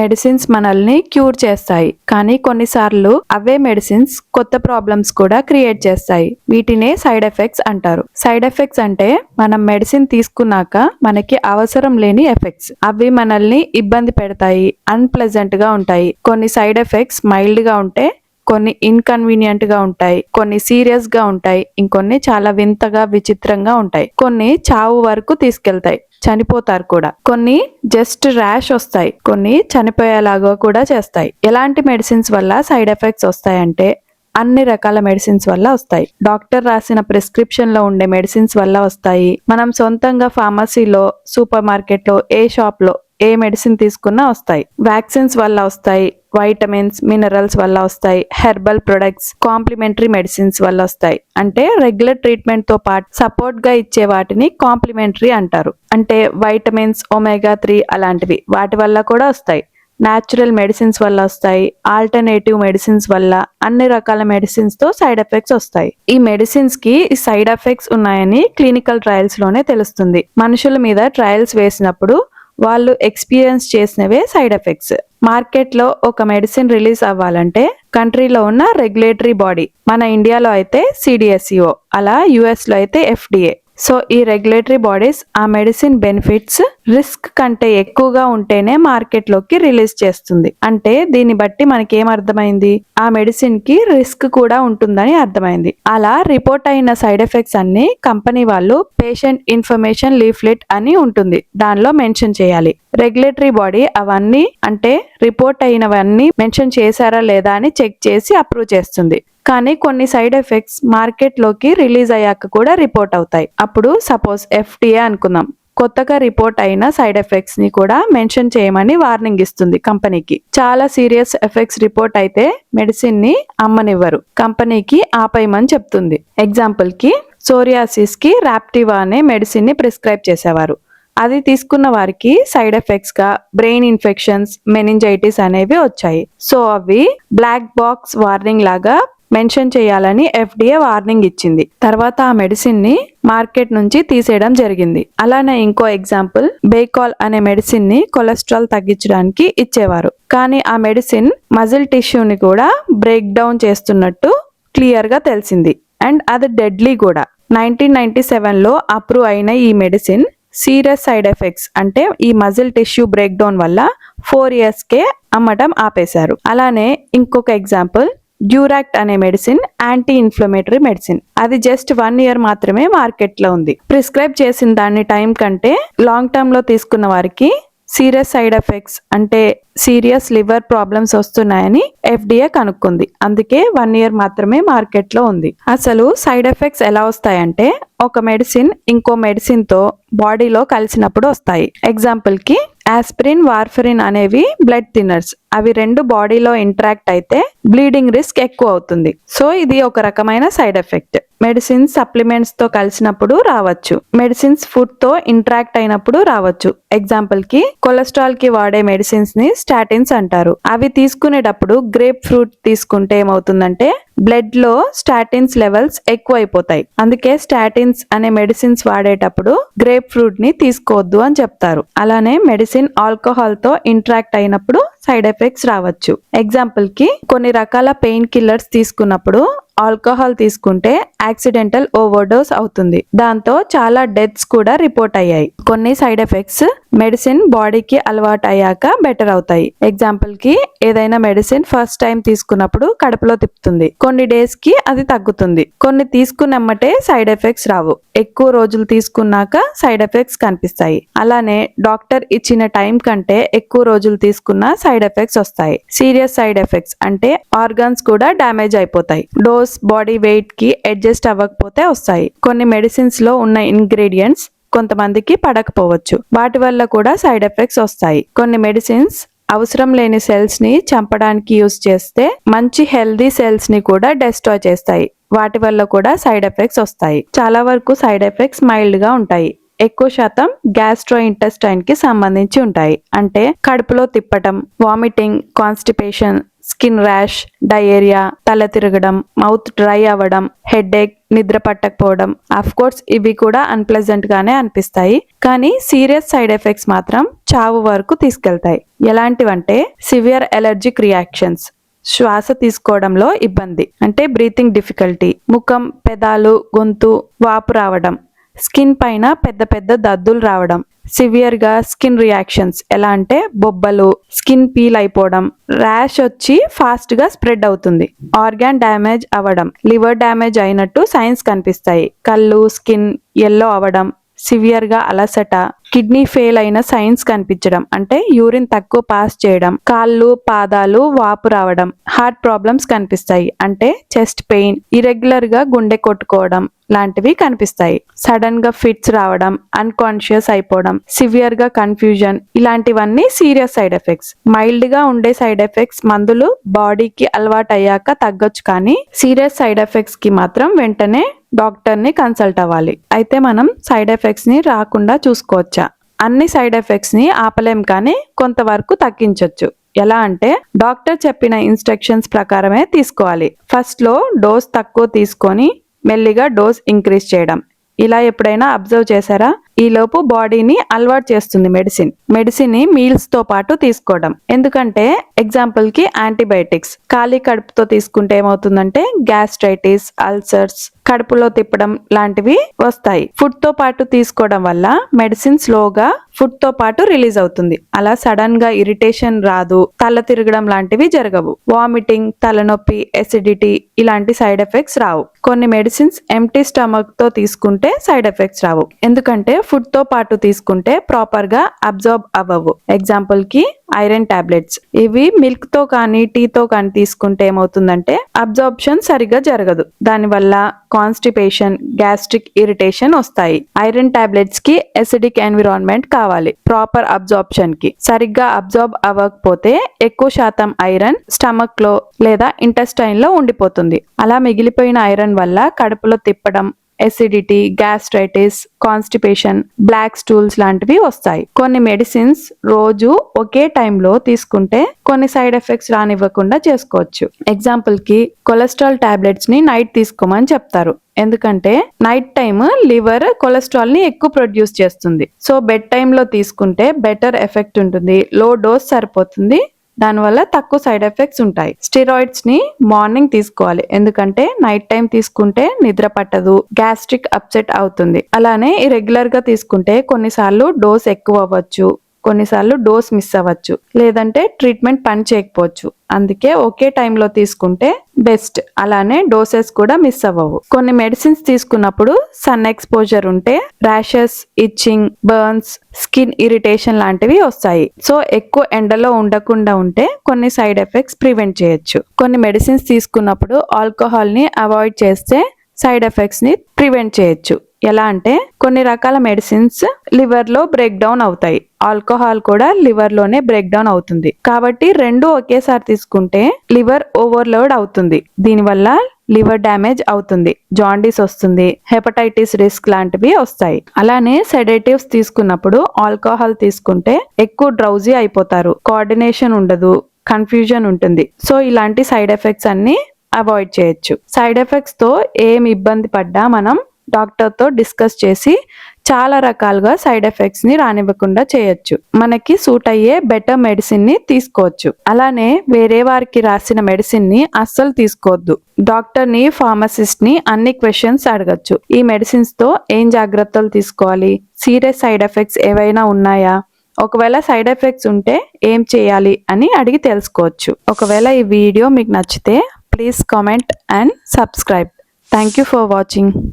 Medicines మనల్ని cure చేస్తాయి. కానీ కొన్నిసార్లు అవే మెడిసిన్స్ కొత్త ప్రాబ్లమ్స్ కూడా క్రియేట్ చేస్తాయి. వీటినే సైడ్ ఎఫెక్ట్స్ అంటారు. సైడ్ ఎఫెక్ట్స్ అంటే మనం మెడిసిన్ తీసుకున్నాక మనకి అవసరం లేని ఎఫెక్ట్స్. అవి మనల్ని ఇబ్బంది పెడతాయి అన్ప్లెజెంట్గా ఉంటాయి. కొన్ని సైడ్ ఎఫెక్ట్స్ మైల్డ్గా ఉంటే కొన్ని ఇన్కన్వీనియంట్గా ఉంటాయి కొన్ని సీరియస్గా ఉంటాయి ఇంకొన్ని చాలా వింతగా విచిత్రంగా ఉంటాయి. కొన్ని చావు వరకు తీసుకెళ్తాయి చనిపోతారు కూడా. కొన్ని జస్ట్ ర్యాష్ వస్తాయి కొన్ని చనిపోయేలాగా కూడా చేస్తాయి. ఎలాంటి మెడిసిన్స్ వల్ల సైడ్ ఎఫెక్ట్స్ వస్తాయంటే అన్ని రకాల మెడిసిన్స్ వల్ల వస్తాయి. డాక్టర్ రాసిన ప్రిస్క్రిప్షన్లో ఉండే మెడిసిన్స్ వల్ల వస్తాయి. మనం సొంతంగా ఫార్మసీలో సూపర్ మార్కెట్లో ఏ షాప్లో ఏ మెడిసిన్ తీసుకున్నా వస్తాయి. వ్యాక్సిన్స్ వల్ల వస్తాయి వైటమిన్స్ మినరల్స్ వల్ల వస్తాయి హెర్బల్ ప్రొడక్ట్స్ కాంప్లిమెంటరీ మెడిసిన్స్ వల్ల వస్తాయి. అంటే రెగ్యులర్ ట్రీట్మెంట్తో పాటు సపోర్ట్గా ఇచ్చే వాటిని కాంప్లిమెంటరీ అంటారు. అంటే వైటమిన్స్ ఒమేగా త్రీ అలాంటివి. వాటి వల్ల కూడా వస్తాయి. న్యాచురల్ మెడిసిన్స్ వల్ల వస్తాయి ఆల్టర్నేటివ్ మెడిసిన్స్ వల్ల అన్ని రకాల మెడిసిన్స్తో సైడ్ ఎఫెక్ట్స్ వస్తాయి. ఈ మెడిసిన్స్కి సైడ్ ఎఫెక్ట్స్ ఉన్నాయని క్లినికల్ ట్రయల్స్లోనే తెలుస్తుంది. మనుషుల మీద ట్రయల్స్ వేసినప్పుడు వాళ్ళు ఎక్స్పీరియన్స్ చేసినవే సైడ్ ఎఫెక్ట్స్ మార్కెట్లో ఒక మెడిసిన్ రిలీజ్ అవ్వాలంటే కంట్రీలో ఉన్న రెగ్యులేటరీ బాడీ మన ఇండియాలో అయితే సిడిఎస్ఈఓ అలా యుఎస్లో అయితే ఎఫ్డిఏ సో ఈ రెగ్యులేటరీ బాడీస్ ఆ మెడిసిన్ బెనిఫిట్స్ రిస్క్ కంటే ఎక్కువగా ఉంటేనే మార్కెట్లోకి రిలీజ్ చేస్తుంది. అంటే దీన్ని బట్టి మనకి అర్థమైంది ఆ మెడిసిన్కి రిస్క్ కూడా ఉంటుందని అర్థమైంది. అలా రిపోర్ట్ అయిన సైడ్ ఎఫెక్ట్స్ అన్ని కంపెనీ వాళ్ళు పేషెంట్ ఇన్ఫర్మేషన్ లీఫ్లెట్ అని ఉంటుంది. దానిలో మెన్షన్ చేయాలి. రెగ్యులేటరీ బాడీ అవన్నీ అంటే రిపోర్ట్ అయినవన్నీ మెన్షన్ చేశారా లేదా అని చెక్ చేసి అప్రూవ్ చేస్తుంది. కానీ కొన్ని సైడ్ ఎఫెక్ట్స్ మార్కెట్లోకి రిలీజ్ అయ్యాక కూడా రిపోర్ట్ అవుతాయి. అప్పుడు సపోజ్ ఎఫ్డిఏ అనుకుందాం. కొత్తగా రిపోర్ట్ అయిన సైడ్ ఎఫెక్ట్స్ని కూడా మెన్షన్ చేయమని వార్నింగ్ ఇస్తుంది కంపెనీకి. చాలా సీరియస్ ఎఫెక్ట్స్ రిపోర్ట్ అయితే మెడిసిన్ని అమ్మనివ్వరు. కంపెనీకి ఆపేయమని చెప్తుంది. ఎగ్జాంపుల్కి సోరియాసిస్కి రాప్టివా అనే మెడిసిన్ని ప్రిస్క్రైబ్ చేసేవారు. అది తీసుకున్న వారికి సైడ్ ఎఫెక్ట్స్గా బ్రెయిన్ ఇన్ఫెక్షన్స్ మెనింజైటిస్ అనేవి వచ్చాయి. సో అవి బ్లాక్ బాక్స్ వార్నింగ్ లాగా మెన్షన్ చేయాలని ఎఫ్డిఏ వార్నింగ్ ఇచ్చింది. తర్వాత ఆ మెడిసిన్ని మార్కెట్ నుంచి తీసేయడం జరిగింది. అలానే ఇంకో ఎగ్జాంపుల్ బేకాల్ అనే మెడిసిన్ని కొలెస్ట్రాల్ తగ్గించడానికి ఇచ్చేవారు. కానీ ఆ మెడిసిన్ మజిల్ టిష్యూని కూడా బ్రేక్ డౌన్ చేస్తున్నట్టు క్లియర్గా తెలిసింది. అండ్ అది డెడ్లీ కూడా. నైన్టీన్ నైన్టీ సెవెన్లో అప్రూవ్ అయిన ఈ మెడిసిన్ సీరియస్ సైడ్ ఎఫెక్ట్స్ అంటే ఈ మజిల్ టిష్యూ బ్రేక్ డౌన్ వల్ల ఫోర్ ఇయర్స్ కే అమ్మటం ఆపేశారు. అలానే ఇంకొక ఎగ్జాంపుల్ డ్యూరాక్ట్ అనే మెడిసిన్ యాంటీ ఇన్ఫ్లమేటరీ మెడిసిన్. అది జస్ట్ వన్ ఇయర్ మాత్రమే మార్కెట్లో ఉంది. ప్రిస్క్రైబ్ చేసిన దాని టైం కంటే లాంగ్ టర్మ్లో తీసుకున్న వారికి సీరియస్ సైడ్ ఎఫెక్ట్స్ అంటే సీరియస్ లివర్ ప్రాబ్లమ్స్ వస్తున్నాయని ఎఫ్డిఏ కనుక్కుంది. అందుకే వన్ ఇయర్ మాత్రమే మార్కెట్లో ఉంది. అసలు సైడ్ ఎఫెక్ట్స్ ఎలా వస్తాయంటే ఒక మెడిసిన్ ఇంకో మెడిసిన్తో బాడీలో కలిసినప్పుడు వస్తాయి. ఎగ్జాంపుల్కి ఆస్పిరిన్ వార్ఫరిన్ అనేవి బ్లడ్ థిన్నర్స్ అవి రెండు బాడీలో ఇంటరాక్ట్ అయితే బ్లీడింగ్ రిస్క్ ఎక్కువ అవుతుంది. సో ఇది ఒక రకమైన సైడ్ ఎఫెక్ట్. మెడిసిన్స్ సప్లిమెంట్స్తో కలిసినప్పుడు రావచ్చు. మెడిసిన్స్ ఫుడ్తో ఇంటరాక్ట్ అయినప్పుడు రావచ్చు. ఎగ్జాంపుల్కి కొలెస్ట్రాల్కి వాడే మెడిసిన్స్ని స్టాటిన్స్ అంటారు. అవి తీసుకునేటప్పుడు గ్రేప్ ఫ్రూట్ తీసుకుంటే ఏమవుతుందంటే బ్లడ్లో స్టాటిన్స్ లెవెల్స్ ఎక్కువ అయిపోతాయి అందుకే స్టాటిన్స్ అనే మెడిసిన్స్ వాడేటప్పుడు గ్రేప్ ఫ్రూట్ని తీసుకోవద్దు అని చెప్తారు. అలానే మెడిసిన్ ఆల్కహాల్తో ఇంటరాక్ట్ అయినప్పుడు సైడ్ ఎఫెక్ట్స్ రావచ్చు. ఎగ్జాంపుల్కి కొన్ని రకాల పెయిన్ కిల్లర్స్ తీసుకున్నప్పుడు ఆల్కహాల్ తీసుకుంటే యాక్సిడెంటల్ ఓవర్డోస్ అవుతుంది. దాంతో చాలా డెత్స్ కూడా రిపోర్ట్ అయ్యాయి. కొన్ని సైడ్ ఎఫెక్ట్స్ మెడిసిన్ బాడీకి అలవాటు అయ్యాక బెటర్ అవుతాయి. ఎగ్జాంపుల్కి ఏదైనా మెడిసిన్ ఫస్ట్ టైం తీసుకున్నప్పుడు కడుపులో తిప్పుతుంది. కొన్ని డేస్కి అది తగ్గుతుంది. కొన్ని తీసుకున్నమ్మటే సైడ్ ఎఫెక్ట్స్ రావు. ఎక్కువ రోజులు తీసుకున్నాక సైడ్ ఎఫెక్ట్స్ కనిపిస్తాయి. అలానే డాక్టర్ ఇచ్చిన టైం కంటే ఎక్కువ రోజులు తీసుకున్న సైడ్ ఎఫెక్ట్స్ వస్తాయి. సీరియస్ సైడ్ ఎఫెక్ట్స్ అంటే ఆర్గాన్స్ కూడా డ్యామేజ్ అయిపోతాయి. డోస్ బాడీ వెయిట్కి అడ్జస్ట్ అవ్వకపోతే వస్తాయి. కొన్ని మెడిసిన్స్లో ఉన్న ఇంగ్రీడియంట్స్ కొంతమందికి పడకపోవచ్చు. వాటి వల్ల కూడా సైడ్ ఎఫెక్ట్స్ వస్తాయి. కొన్ని మెడిసిన్స్ అవసరం లేని సెల్స్ని చంపడానికి యూస్ చేస్తే మంచి హెల్దీ సెల్స్ని కూడా డెస్ట్రాయ్ చేస్తాయి. వాటి వల్ల కూడా సైడ్ ఎఫెక్ట్స్ వస్తాయి. చాలా వరకు సైడ్ ఎఫెక్ట్స్ మైల్డ్గా ఉంటాయి. ఎక్కువ శాతం గ్యాస్ట్రో ఇంటెస్టైన్కి సంబంధించి ఉంటాయి. అంటే కడుపులో తిప్పటం vomiting constipation skin rash diarrhoea తల తిరగడం మౌత్ డ్రై అవ్వడం హెడేక్ నిద్ర పట్టకపోవడం అఫ్ కోర్స్ ఇవి కూడా అన్ప్లెజెంట్ గానే అనిపిస్తాయి. కానీ సీరియస్ సైడ్ ఎఫెక్ట్స్ మాత్రం చావు వరకు తీసుకెళ్తాయి. ఎలాంటివంటే సివియర్ ఎలర్జిక్ రియాక్షన్స్ శ్వాస తీసుకోవడంలో ఇబ్బంది. అంటే బ్రీతింగ్ డిఫికల్టీ ముఖం పెదాలు గొంతు వాపు రావడం స్కిన్ పైన పెద్ద పెద్ద దద్దులు రావడం సివియర్గా స్కిన్ రియాక్షన్స్ ఎలా అంటే బొబ్బలు స్కిన్ పీల్ అయిపోవడం ర్యాష్ వచ్చి ఫాస్ట్గా స్ప్రెడ్ అవుతుంది ఆర్గాన్ డ్యామేజ్ అవ్వడం లివర్ డ్యామేజ్ అయినట్టు సైన్స్ కనిపిస్తాయి కళ్ళు స్కిన్ ఎల్లో అవ్వడం సివియర్గా అలసట కిడ్నీ ఫెయిల్ అయిన సైన్స్ కనిపించడం అంటే యూరిన్ తక్కువ పాస్ చేయడం కాళ్ళు పాదాలు వాపు రావడం హార్ట్ ప్రాబ్లమ్స్ కనిపిస్తాయి అంటే చెస్ట్ పెయిన్ ఇరెగ్యులర్గా గుండె కొట్టుకోవడం లాంటివి కనిపిస్తాయి. సడన్గా ఫిట్స్ రావడం అన్కాన్షియస్ అయిపోవడం సివియర్గా కన్ఫ్యూజన్ ఇలాంటివన్నీ సీరియస్ సైడ్ ఎఫెక్ట్స్. మైల్డ్గా ఉండే సైడ్ ఎఫెక్ట్స్ మందులు బాడీకి అలవాటు అయ్యాక తగ్గొచ్చు కానీ సీరియస్ సైడ్ ఎఫెక్ట్స్కి మాత్రం వెంటనే డాక్టర్ని కన్సల్ట్ అవ్వాలి. అయితే మనం సైడ్ ఎఫెక్ట్స్ని రాకుండా చూసుకోవచ్చా? అన్ని సైడ్ ఎఫెక్ట్స్ని ఆపలేం కానీ కొంతవరకు తగ్గించవచ్చు ఎలా అంటే డాక్టర్ చెప్పిన ఇన్స్ట్రక్షన్స్ ప్రకారమే తీసుకోవాలి. ఫస్ట్లో డోస్ తక్కువ తీసుకొని మెల్లిగా డోస్ ఇంక్రీజ్ చేయడం. ఇలా ఎప్పుడైనా అబ్జర్వ్ చేశారా? ఈ లోపు బాడీని అలవాటు చేస్తుంది మెడిసిన్. మెడిసిన్ని మీల్స్తో పాటు తీసుకోవడం. ఎందుకంటే ఎగ్జాంపుల్కి యాంటీబయాటిక్స్. ఖాళీ కడుపుతో తీసుకుంటే ఏమవుతుందంటే గ్యాస్ట్రైటిస్ అల్సర్స్ కడుపులో తిప్పడం లాంటివి వస్తాయి. ఫుడ్తో పాటు తీసుకోవడం వల్ల మెడిసిన్ స్లోగా ఫుడ్తో పాటు రిలీజ్ అవుతుంది. అలా సడన్గా ఇరిటేషన్ రాదు తల తిరగడం లాంటివి జరగవు. వామిటింగ్ తలనొప్పి ఎసిడిటీ ఇలాంటి సైడ్ ఎఫెక్ట్స్ రావు. కొన్ని మెడిసిన్స్ ఎంటీ స్టమక్తో తీసుకుంటే సైడ్ ఎఫెక్ట్స్ రావు. ఎందుకంటే ఫుడ్తో పాటు తీసుకుంటే ప్రాపర్గా అబ్జర్బ్ అవ్వవు. ఎగ్జాంపుల్కి ఐరన్ టాబ్లెట్స్. ఇవి మిల్క్తో కానీ టీతో కానీ తీసుకుంటే ఏమవుతుందంటే అబ్జార్ప్షన్ సరిగ్గా జరగదు. దానివల్ల కాన్స్టిపేషన్ గ్యాస్ట్రిక్ ఇరిటేషన్ వస్తాయి. ఐరన్ టాబ్లెట్స్కి ఎసిడిక్ ఎన్విరాన్మెంట్ కావాలి. ప్రాపర్ అబ్జార్ప్షన్కి. సరిగ్గా అబ్జార్బ్ అవ్వకపోతే ఎక్కువ శాతం ఐరన్ స్టమక్లో లేదా ఇంటెస్టైన్లో ఉండిపోతుంది. అలా మిగిలిపోయిన ఐరన్ వల్ల కడుపులో తిప్పడం acidity gastritis constipation black stools లాంటివి వస్తాయి. కొన్ని మెడిసిన్స్ రోజు ఒకే టైంలో తీసుకుంటే కొన్ని సైడ్ ఎఫెక్ట్స్ రానివ్వకుండా చేసుకోవచ్చు. ఎగ్జాంపుల్కి కొలెస్ట్రాల్ టాబ్లెట్స్ని నైట్ తీసుకోమని చెప్తారు. ఎందుకంటే నైట్ టైమ్ లివర్ కొలెస్ట్రాల్ని ఎక్కువ ప్రొడ్యూస్ చేస్తుంది. సో బెడ్ టైంలో తీసుకుంటే బెటర్ ఎఫెక్ట్ ఉంటుంది. లో డోస్ సరిపోతుంది. దానివల్ల తక్కువ సైడ్ ఎఫెక్ట్స్ ఉంటాయి. స్టెరాయిడ్స్ని మార్నింగ్ తీసుకోవాలి. ఎందుకంటే నైట్ టైం తీసుకుంటే నిద్ర పట్టదు గ్యాస్ట్రిక్ అప్సెట్ అవుతుంది. అలానే రెగ్యులర్గా తీసుకుంటే కొన్నిసార్లు డోస్ ఎక్కువ అవ్వచ్చు. కొన్నిసార్లు డోస్ మిస్ అవ్వచ్చు. లేదంటే ట్రీట్మెంట్ పని చేయకపోవచ్చు. అందుకే ఒకే టైంలో తీసుకుంటే బెస్ట్. అలానే డోసెస్ కూడా మిస్ అవ్వవు. కొన్ని మెడిసిన్స్ తీసుకున్నప్పుడు సన్ ఎక్స్పోజర్ ఉంటే rashes itching burns skin irritation లాంటివి వస్తాయి. సో ఎక్కువ ఎండలో ఉండకుండా ఉంటే కొన్ని సైడ్ ఎఫెక్ట్స్ ప్రివెంట్ చేయొచ్చు. కొన్ని మెడిసిన్స్ తీసుకున్నప్పుడు ఆల్కహాల్ని అవాయిడ్ చేస్తే సైడ్ ఎఫెక్ట్స్ని ప్రివెంట్ చేయొచ్చు. ఎలా అంటే కొన్ని రకాల మెడిసిన్స్ లివర్లో బ్రేక్ డౌన్ అవుతాయి. ఆల్కహాల్ కూడా లివర్లోనే బ్రేక్ డౌన్ అవుతుంది. కాబట్టి రెండు ఒకేసారి తీసుకుంటే లివర్ ఓవర్లోడ్ అవుతుంది. దీనివల్ల లివర్ డ్యామేజ్ అవుతుంది. జాండీస్ వస్తుంది. హెపటైటిస్ రిస్క్ లాంటివి వస్తాయి. అలానే సెడేటివ్స్ తీసుకున్నప్పుడు ఆల్కహాల్ తీసుకుంటే ఎక్కువ డ్రౌజీ అయిపోతారు. కోఆర్డినేషన్ ఉండదు. కన్ఫ్యూజన్ ఉంటుంది. సో ఇలాంటి సైడ్ ఎఫెక్ట్స్ అన్ని అవాయిడ్ చేయొచ్చు. సైడ్ ఎఫెక్ట్స్తో ఏం ఇబ్బంది పడ్డా మనం డాక్టర్తో డిస్కస్ చేసి చాలా రకాలుగా సైడ్ ఎఫెక్ట్స్ని రానివ్వకుండా చేయొచ్చు. మనకి సూట్ అయ్యే బెటర్ మెడిసిన్ని తీసుకోవచ్చు. అలానే వేరే వారికి రాసిన మెడిసిన్ని అస్సలు తీసుకోవద్దు. డాక్టర్ని ఫార్మసిస్ట్ని అన్ని క్వశ్చన్స్ అడగచ్చు. ఈ మెడిసిన్స్తో ఏం జాగ్రత్తలు తీసుకోవాలి? సీరియస్ సైడ్ ఎఫెక్ట్స్ ఏవైనా ఉన్నాయా? ఒకవేళ సైడ్ ఎఫెక్ట్స్ ఉంటే ఏం చేయాలి అని అడిగి తెలుసుకోవచ్చు. ఒకవేళ ఈ వీడియో మీకు నచ్చితే please comment and subscribe. Thank you for watching.